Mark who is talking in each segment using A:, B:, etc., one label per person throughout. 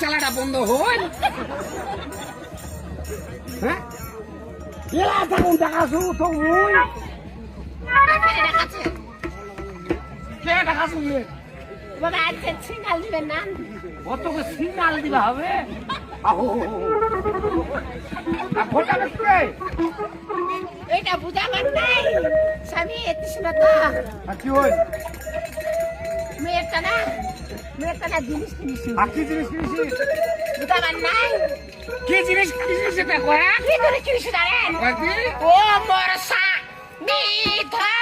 A: চালাটা বন্ধ হল হ্যাঁ? দেখাছু তো মুই কে দেখাছু সিগনাল দিবা হবে?
B: এটা বুঝাবার নাই। স্বামী এতিস না তো।
A: কি হই?
B: মেয়েটা না? না জিনিস কিনিস
A: কি জিনিস কি কিনেছিস সেটা কয়া
B: কি করে কিনিস
A: কয়েকদিন
B: ও মোর সা নিধান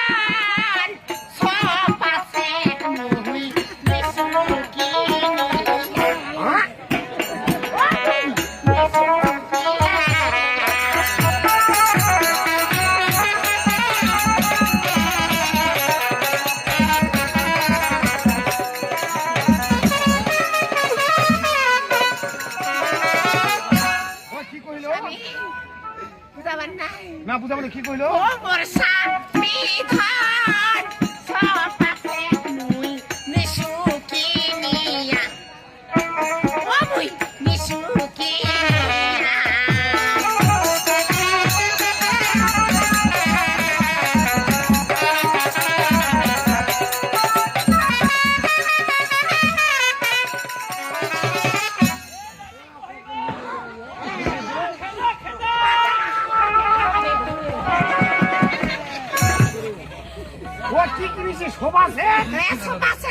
B: বুঝাবার নাই।
A: না বুঝা বলে কি কইলো?
B: ও মোর সা নিধান ও
A: কি কিনেছিস শোভা সেট
B: সপাসে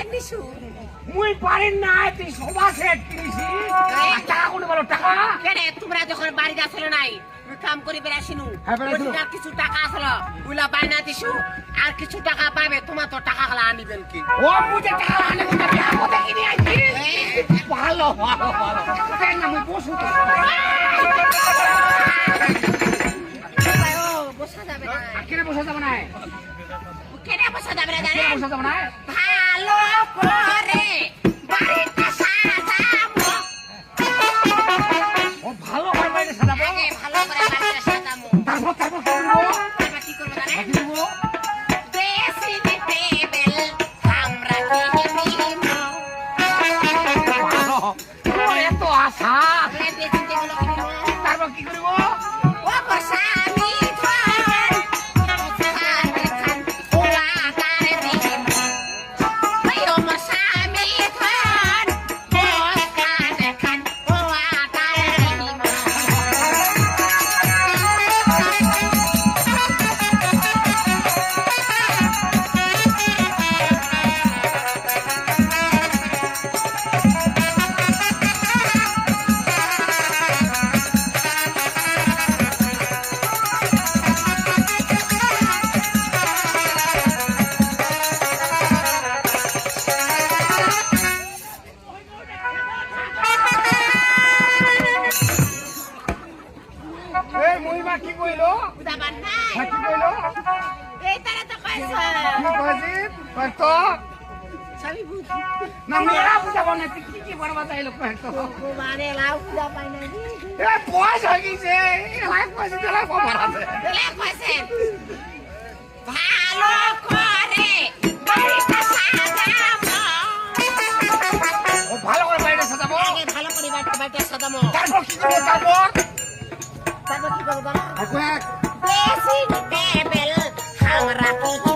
A: মুই পারেন না তুই শোভা সেট কিনেছিস আর টাকা কোনে বলো টাকা?
B: কেনে তোমরা যখন বাড়িতে আসলে নাই কাম করে বেড়াছিনু
A: হ্যাঁ,
B: কিছু টাকা আসলো ওইলা বাইনা দিছু আর কিছু টাকা পাবে তোমার তো টাকা গুলা আনিবেন কি?
A: ও টাকা টাকা কোথায় কিনে ভালো বসু তো।
B: বসা যাবে না।
A: আর বসা যাবে না?
B: কেনে বসা যাবে না জানেন? ভালো করে বাড়িটা সাজাবো।
A: ও ভালো করে বাইরে সাজাবো।
B: ভালো করে বাড়িটা সাজাবো।
A: তারপর তারপর কি করব?
B: তারপর কি করব জানেন? কইছে।
A: কি কইছিস কয় তো
B: সবই বুঝ।
A: না মেয়েরা বুঝাবো না তুই কি কি বলবা চাইলো কয় তো
B: ভগবানে লাউ বুঝা পাই নাই।
A: এ বয়স হয়ে গেছে এলাই পয়সা দিলে খবর আছে
B: এলে কইছে, ভালো করে বাড়িটা সাজাবো।
A: ও ভালো করে বাইরে সাজাবো
B: আগে ভালো করে বাড়িটা বাড়িটা সাজাবো।
A: তারপর কি করব তারপর
B: তারপর কি করব
A: আর কয়েক
B: বেশি টেবিল আমরা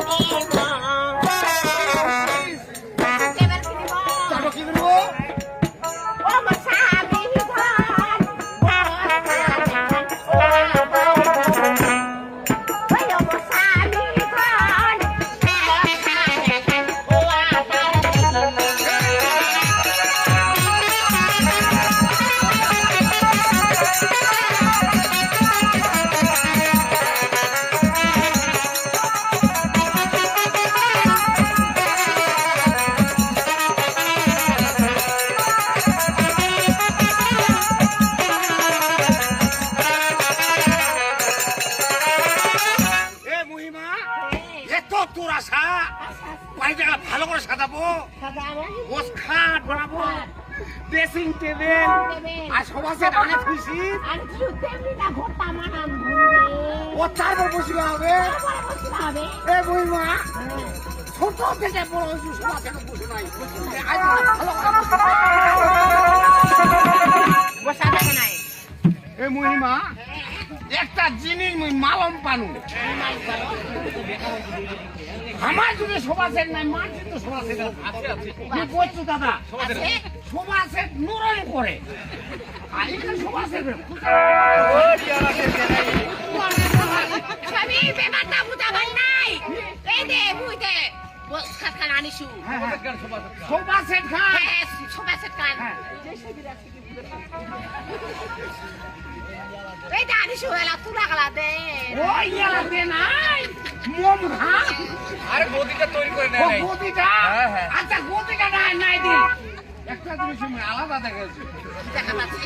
A: ভালো করে সাজাবো। খাট বানাবো। Dressing table. আর সবার সাথে অনেক খুশি। ও তারপর বসিবা হবে?
B: হবে?
A: এ মহিমা
B: হ্যাঁ।
A: ছোট থেকে বড় হয়েছি সবার সাথে বসে নাই। ভালো করে বসে।
B: বসা। যাবে নাই
A: এ। মহিমা একটা জিনিস মুই মালম পানু। আমার যদি সভা সেট নাই মানছি তো সভা সেট আমি বলছি দাদা? সভা সেট নুরন করে এখানে সভা সেট
B: নাই। এই দে মুই দে। খান আনিছু
A: সভা সেট খান
B: হ্যাঁ সেট কান
A: হ্যাঁ।
B: এই দে আনিছু এলা তুলা গলা দে।
A: ওই ইয়ালাতে নাই। মম খান
C: আরে গদিটা তৈরি করে নেয় নাই।
A: গদিটা
C: হ্যাঁ, হ্যাঁ।
A: আচ্ছা গদিটা নাই নাই দিন। একটা জিনিস আমি আলাদা
B: দেখা পাচ্ছি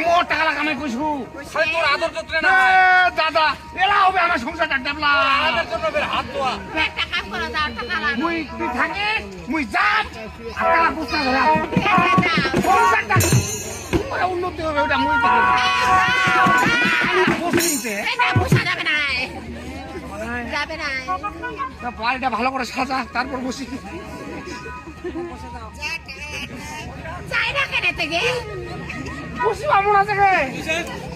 A: মোর টাকা লাগামে কইছু
C: আরে তোর আদর যত্ন না
A: দাদা এলা হবে আমার সংসারটা ডেভেলপ
C: আমাদের জন্য বের হাত দোয়া
B: একটা কাম করে দাও টাকা লাগবে
A: মুই কি থাকে? মুই যাম টাকা বুঝতে ধরে সংসারটা ওরা উন্নতি হবে ওটা মুই
B: এটা যাবে না যাবে না
A: তা বাড়িটা ভালো করে সাজা তারপর বসি।
B: যাই না কেন থেকে
A: বসি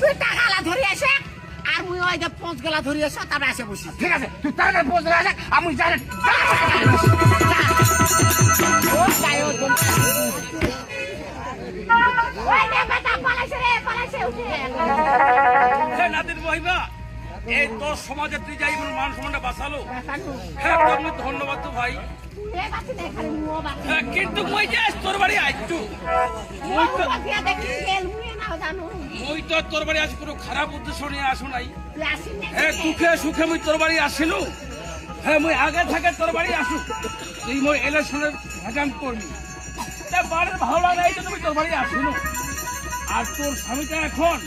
B: তুই টাকালা ধরে আসে আর মুই ওই যে পঞ্চ গলা ধরে আসে তারপরে আসে বসি।
A: ঠিক আছে তুই তাড়াতাড়ি বসে আছে আমি জানি
B: ওই যে। বেটা পালাইছে রে পালাইছে উঠে।
D: নাদির মহিমা এই তোর সমাজে তুই যাই মান সম্মানটা বাঁচালো। হ্যাঁ তোর ধন্যবাদ তো ভাই। কিন্তু মই যে তোর বাড়ি
B: নাও জানো
D: মই তো তোর বাড়ি আজ কোনো খারাপ উদ্দেশ্য নিয়ে আসো নাই। হ্যাঁ দুঃখে সুখে মুই তোর বাড়ি আসিলু হ্যাঁ মুই আগে থাকে তোর বাড়ি আসু। তুই মই ইলেকশনে ভোটান করবি। তা বাড়ির ভালো লাগে এই জন্য তোর বাড়ি আসিলু আর তোর স্বামীটা এখন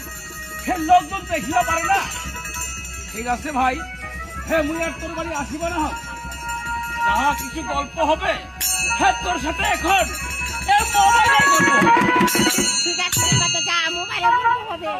D: সে লোকজন দেখিও পারে না। ঠিক আছে ভাই। হ্যাঁ মুই আর তোর বাড়ি আসিব না। হোক যাহা কিছু গল্প হবে হ্যাঁ তোর সাথে এখন মোবাইলের গল্প। 肯不好的